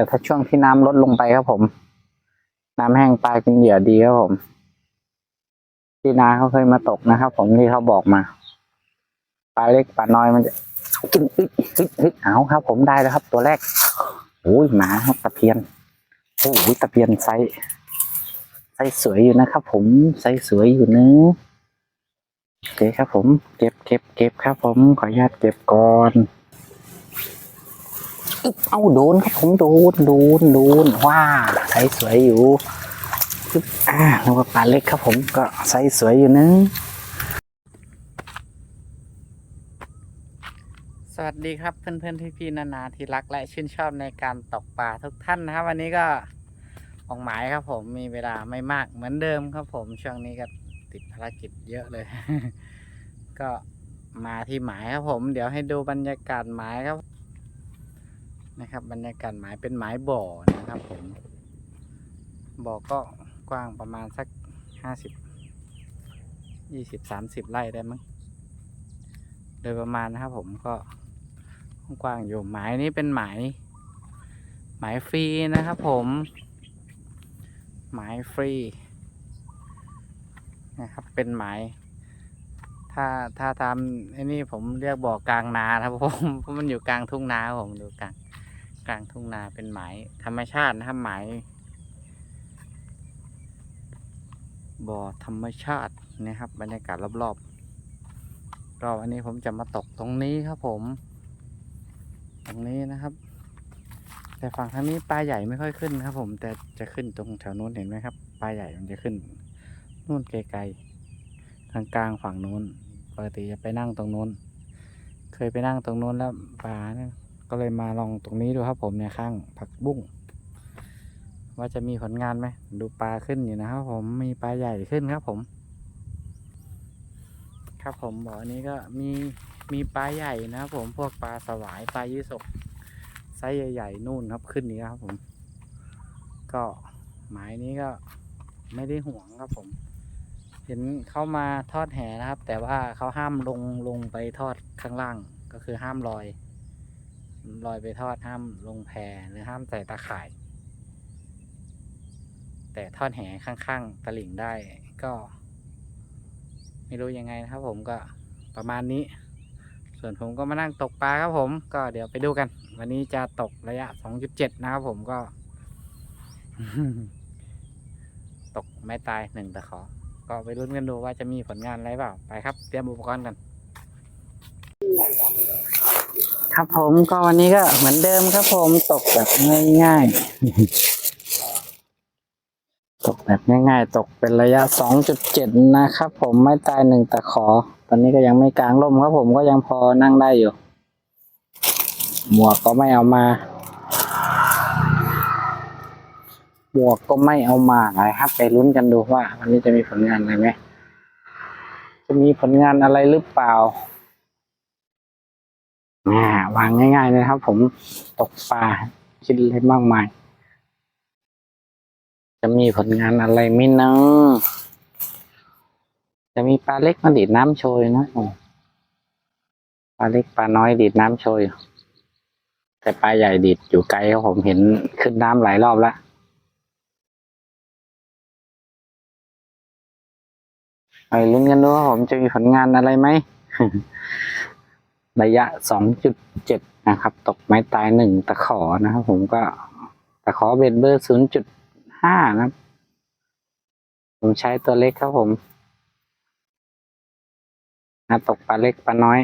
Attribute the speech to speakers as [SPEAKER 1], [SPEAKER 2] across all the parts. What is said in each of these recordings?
[SPEAKER 1] แต่ถ้าช่วงที่น้ำลดลงไปครับผม น้ำแห้งปลากินเหยื่อดีครับผม ที่นาเขาเคยมาตกนะครับผมที่เขาบอกมาปลาเล็กปลาน้อยมันจะกินอึดอึดอึดเอาครับ ผมได้แล้วครับ ตัวแรกโอ้ยหมาครับตะเพียนโอ้ยตะเพียนไซส์ไซส์สวยอยู่นะครับ ผมไซส์สวยอยู่เนื้อะโอเคครับ ผม เก็บเก็บเก็บครับ ผมขออนุญาตเก็บก่อน เอาโดนครับผมโดนโดนโดนว้าไซส์สวยอยู่อึ๊บอ่าแล้วก็ปลาเล็กครับผมก็ไซส์สวยอยู่เนึงสวัสดีครับเพื่อนๆพี่ๆนานาที่รักและชื่นชอบในการตกปลาทุกท่านนะครับ วันนี้ก็ออกหมายครับผมมีเวลาไม่มากเหมือนเดิมครับผมช่วงนี้ก็ติดภารกิจเยอะเลย ก็มาที่หมายครับผม เดี๋ยวให้ดูบรรยากาศหมายครับ นะครับบรรยากาศหมายเป็นหมายบ่อนะครับผมบ่อก็กว้างประมาณสักห้าสิบยี่สิบสามสิบไร่ได้มั้งโดยประมาณนะครับผมก็กว้างอยู่หมายนี้เป็นหมายหมายฟรีนะครับผมหมายฟรีนะครับเป็นหมายถ้าถ้าทำไอ้นี่ผมเรียกบ่อกลางนาครับผมเพราะมันอยู่กลางทุ่งนาครับผมอยู่กลาง กลางทุ่งนาเป็นหมายธรรมชาตินะครับหมายบ่อธรรมชาตินะครับ บรรยากาศรอบๆก็วันนี้ผมจะมาตกตรงนี้ครับผม ตรงนี้นะครับ แต่ฝั่งทางนี้ปลาใหญ่ไม่ค่อยขึ้นนะครับ ผมแต่จะขึ้นตรงแถวนู้นเห็นไหมครับปลาใหญ่มันจะขึ้นนู่นไกลๆทางกลางฝั่งนู้นปกติจะไปนั่งตรงนู้น เคยไปนั่งตรงนู้นแล้วปลาเนี่ย ก็เลยมาลองตรงนี้ดูครับผมเนี่ยข้างผักบุ้งว่าจะมีผลงานไหมดูปลาขึ้นอยู่นะครับผมมีปลาใหญ่ขึ้นครับผม ครับผมบ่อนี้ก็มีมีปลาใหญ่นะครับผมพวกปลาสวายปลายี่สกไซส์ใหญ่ๆนู่นครับขึ้นนี้ครับผม ก็หมายนี้ก็ไม่ได้ห่วงครับผม เห็นเขามาทอดแหนะครับ แต่ว่าเขาห้ามลงลงไปทอดข้างล่างก็คือห้ามลอย ลอยไปทอดห้ามลงแพหรือห้ามใส่ตาข่าย แต่ทอดแหข้างๆตลิ่งได้ก็ ไม่รู้ยังไงนะครับผมก็ประมาณนี้ ส่วนผมก็มานั่งตกปลาครับผมก็เดี๋ยวไปดูกัน วันนี้จะตกระยะ 2.7 นะครับผมก็ ตกไม่ตายหนึ่งตะขอ ก็ไปลุ้นกันดูว่าจะมีผลงานอะไรเปล่าไปครับ เตรียมอุปกรณ์กัน ครับผมก็วันนี้ก็เหมือนเดิมครับผมตกแบบง่ายๆ ตกแบบง่ายๆ ตกเป็นระยะ 2.7 นะครับผมไม่ตายหนึ่งแตะขอ ตอนนี้ก็ยังไม่กลางร่มครับผมก็ยังพอนั่งได้อยู่ หมวกก็ไม่เอามา หมวกก็ไม่เอามานะครับ ไปลุ้นกันดูว่า วันนี้จะมีผลงานอะไรไหมจะมีผลงานอะไรหรือเปล่า อ่าวางง่าย ๆ เลยครับ ผมตกปลาคิดอะไรมากมาย จะมีผลงานอะไรไม่เนอะจะมีปลาเล็กมาดีดน้ำโชยนะปลาเล็กปลาน้อยดีดน้ำโชย แต่ปลาใหญ่ดีดอยู่ไกลครับผมเห็นขึ้นน้ำหลายรอบแล้วไปลุ้นกันดูว่าผมจะมีผลงานอะไรไหม ระยะสองจุดเจ็ดนะครับ ตกไม้ตายหนึ่งตะขอนะครับ ผมก็ตะขอเบ็ดเบอร์ศูนย์จุดห้านะครับ ผมใช้ตัวเล็กครับผมนะตกปลาเล็กปลาน้อย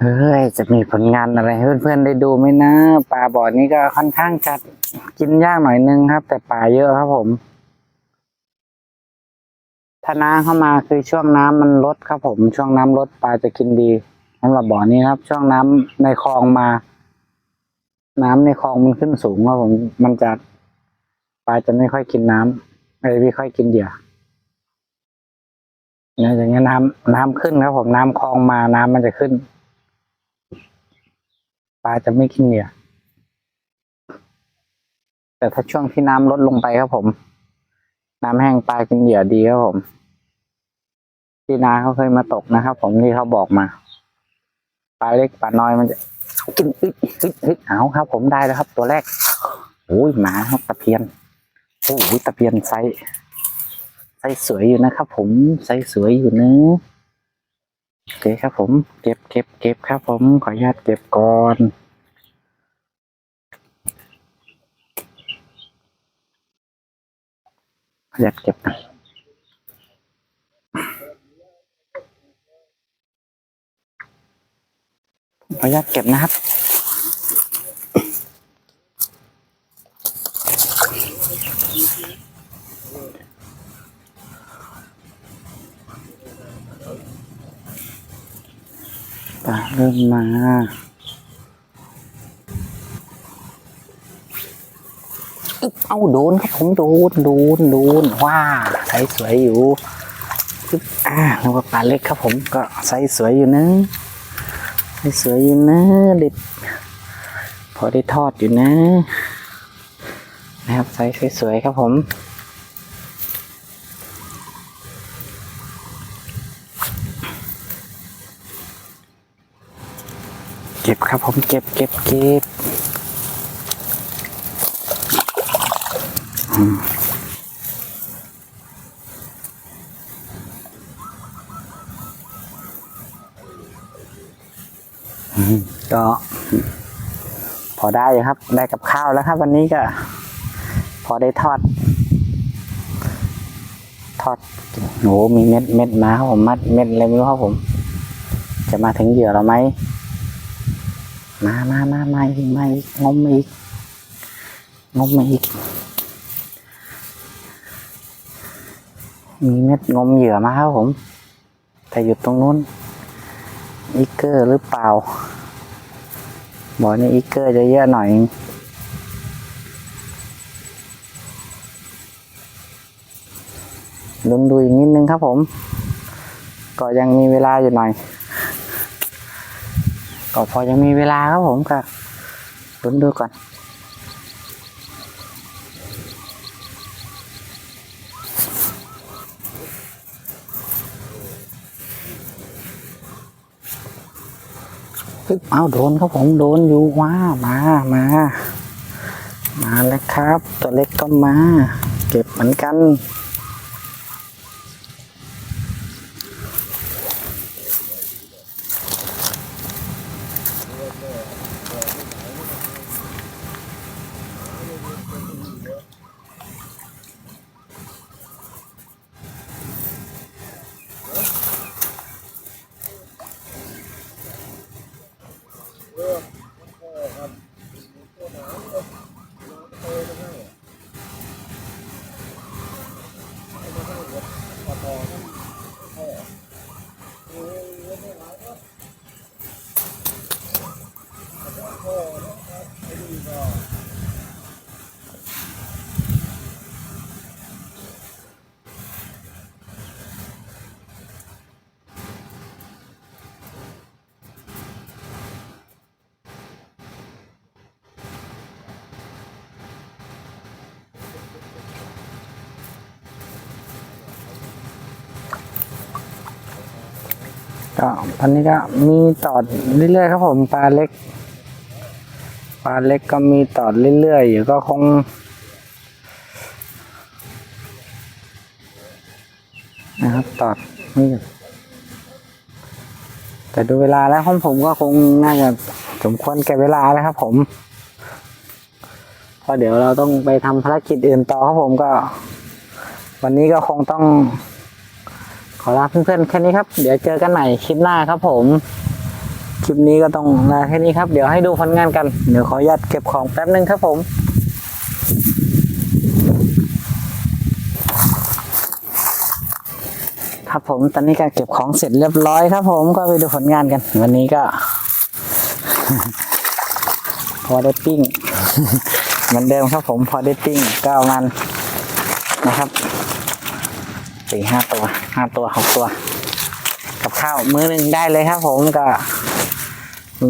[SPEAKER 1] เฮ้ย จะมีผลงานอะไรให้เพื่อนๆได้ดูไหมนะ ปลาบ่อนี้ก็ค่อนข้างจะกินยากหน่อยนึงครับ แต่ปลาเยอะครับผม ถ้าน้ำเข้ามาคือช่วงน้ำมันลดครับผม ช่วงน้ำลดปลาจะกินดีสำหรับบ่อนี้ครับ ช่วงน้ำในคลองมา น้ำในคลองมันขึ้นสูงครับผมมันจะปลาจะไม่ค่อยกินน้ำไม่ไม่ค่อยกินเหยื่อเนี่ยอย่างเงี้ยน้ำน้ำขึ้นครับผมน้ำคลองมาน้ำมันจะขึ้น ปลาจะไม่กินเหยื่อแต่ถ้าช่วงที่น้ำลดลงไปครับผม น้ำแห้งปลากินเหยื่อดีครับผมที่นาเขาเคยมาตกนะครับผมที่เขาบอกมาปลาเล็กปลาน้อยมันจะกินอึดอึดอึดเอาครับ ผมได้แล้วครับ ตัวแรกโอ้ยหมาครับตะเพียนโอ้ยตะเพียนไซส์ไซส์สวยอยู่นะครับ ผมไซส์สวยอยู่เนอะโอเคครับ ผม เก็บเก็บเก็บครับ ผมขออนุญาตเก็บก่อน ขออนุญาตเก็บนะขออนุญาตเก็บนะครับปลาเริ่มมา อึ๊บ เอาโดนครับผมโดนโดนโดนว้าไซส์สวยอยู่อึ๊บอ่าแล้วก็ปลาเล็กครับผมก็ไซส์สวยอยู่นะไซส์สวยอยู่นะเด็ดพอได้ทอดอยู่นะ นะครับไซส์สวยๆครับผมเก็บครับผมเก็บเก็บเก็บอืมอืม ก็พอได้ครับ ได้กับข้าวแล้วครับ วันนี้ก็ พอได้ทอด ทอดโหมีเม็ดเม็ดมาครับผมมัดเม็ดอะไรไม่รู้ครับผม จะมาถึงเหยื่อเราไหมมามามามาอีกมาอีกงมมอีกงมมาอีก มีเม็ดงมเหยื่อมาครับผม แต่อยู่ตรงนู้นอีกเกอร์หรือเปล่าบ่อนี่อีกเกอร์จะเยอะหน่อยลุ้นดูอีกนิดนึงครับผม ก็ยังมีเวลาอยู่หน่อย ก็พอยังมีเวลาครับผมก็ลุ้นดูก่อน ปึ๊บเอาโดนครับผมโดนอยู่ว้ามามา มาแล้วครับ ตัวเล็กก็มา เก็บเหมือนกัน ก็ตอนนี้ก็มีต่อเรื่อยๆครับผมปลาเล็กปลาเล็กก็มีต่อเรื่อยๆอยู่ก็คง นะครับตอดนี่แต่ดูเวลาแล้วของผมก็คงน่าจะสมควรแก่เวลาแล้วครับ ผมเพราะเดี๋ยวเราต้องไปทำภารกิจอื่นต่อครับผมก็ วันนี้ก็คงต้อง ขอลาเพื่อนๆแค่นี้ครับ เดี๋ยวเจอกันใหม่คลิปหน้าครับผมคลิปนี้ก็ต้องลาแค่นี้ครับ เดี๋ยวให้ดูผลงานกัน เดี๋ยวขออนุญาตเก็บของแป๊บนึงครับผมครับผมตอนนี้ก็เก็บของเสร็จเรียบร้อยครับ ผมก็ไปดูผลงานกัน วันนี้ก็ พอได้ปิ้งเหมือนเดิมครับผมพอได้ปิ้งก็มันนะครับ สี่ห้าตัวห้าตัวหกตัว กับข้าวมื้อหนึ่งได้เลยครับ ผมก็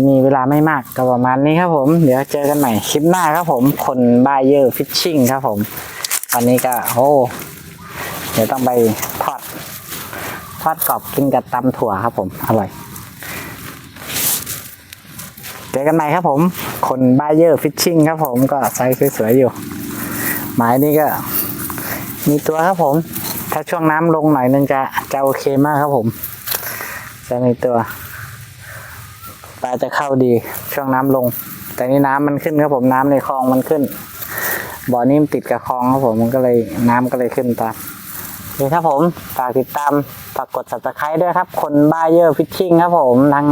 [SPEAKER 1] มีเวลาไม่มากก็ประมาณนี้ครับ ผม เดี๋ยวเจอกันใหม่คลิปหน้าครับผมคนบายเยอร์ฟิชชิ่งครับ ผมตอนนี้ก็โอ้เดี๋ยวต้องไปทอดทอดกรอบกินกับตำถั่วครับ ผมอร่อยเจอกันใหม่ครับผม คนบายเยอร์ฟิชชิ่งครับผมก็ไซส์สวยๆอยู่ หมายนี้ก็ มีตัวครับผม ถ้าช่วงน้ำลงหน่อยนึงจะจะโอเคมากครับผมจะมีตัวปลาจะเข้าดีช่วงน้ำลง แต่นี่น้ำมันขึ้นครับผมน้ำในคลองมันขึ้นบ่อนี้มันติดกับคลองครับผมมันก็เลยน้ำก็เลยขึ้นตามนี่ครับผมฝากติดตามฝากกด subscribe ด้วยครับ คนบ้าเยอร์ฟิชชิ่งครับผมทั้ง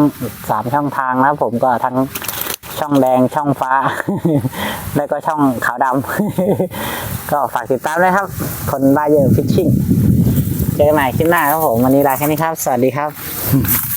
[SPEAKER 1] สามช่องทางนะครับผมก็ทั้ง ช่องแดงช่องฟ้า แล้วก็ช่องขาวดำก็ฝากติดตามด้วยครับ คนบ้าเยอะฟิชชิ่งเจอกันใหม่คลิปหน้าครับผม วันนี้ลาแค่นี้ครับ สวัสดีครับ